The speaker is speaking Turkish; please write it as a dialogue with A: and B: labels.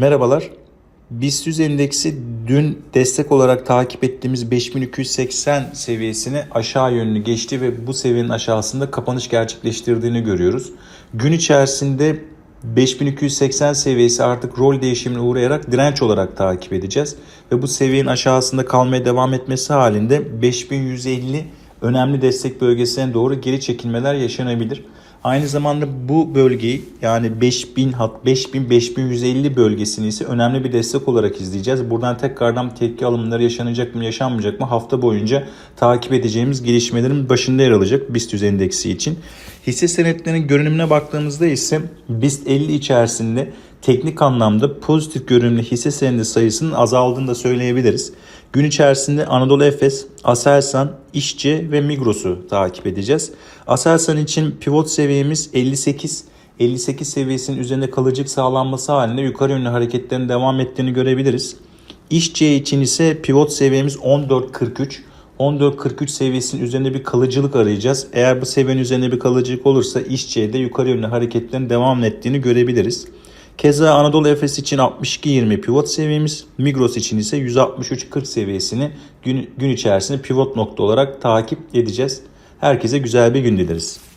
A: Merhabalar. BIST endeksi dün destek olarak takip ettiğimiz 5280 seviyesini aşağı yönlü geçti ve bu seviyenin aşağısında kapanış gerçekleştirdiğini görüyoruz. Gün içerisinde 5280 seviyesi artık rol değişimine uğrayarak direnç olarak takip edeceğiz. Ve bu seviyenin aşağısında kalmaya devam etmesi halinde 5150 önemli destek bölgesine doğru geri çekilmeler yaşanabilir. Aynı zamanda bu bölgeyi yani 5000 hat 5000 5150 bölgesini ise önemli bir destek olarak izleyeceğiz. Buradan tekrardan tepki alımları yaşanacak mı yaşanmayacak mı hafta boyunca takip edeceğimiz gelişmelerin başında yer alacak BIST endeksi için. Hisse senetlerinin görünümüne baktığımızda ise BIST 50 içerisinde teknik anlamda pozitif görünümlü hisse senedi sayısının azaldığını da söyleyebiliriz. Gün içerisinde Anadolu Efes, Aselsan, İşçi ve Migros'u takip edeceğiz. Aselsan için pivot seviyemiz 58. 58 seviyesinin üzerinde kalıcılık sağlanması halinde yukarı yönlü hareketlerin devam ettiğini görebiliriz. İşçi için ise pivot seviyemiz 14.43. 14.43 seviyesinin üzerinde bir kalıcılık arayacağız. Eğer bu seviyenin üzerinde bir kalıcılık olursa işçiye de yukarı yönlü hareketlerin devam ettiğini görebiliriz. Keza Anadolu Efes için 62.20 pivot seviyemiz, Migros için ise 163.40 seviyesini gün, gün içerisinde pivot nokta olarak takip edeceğiz. Herkese güzel bir gün dileriz.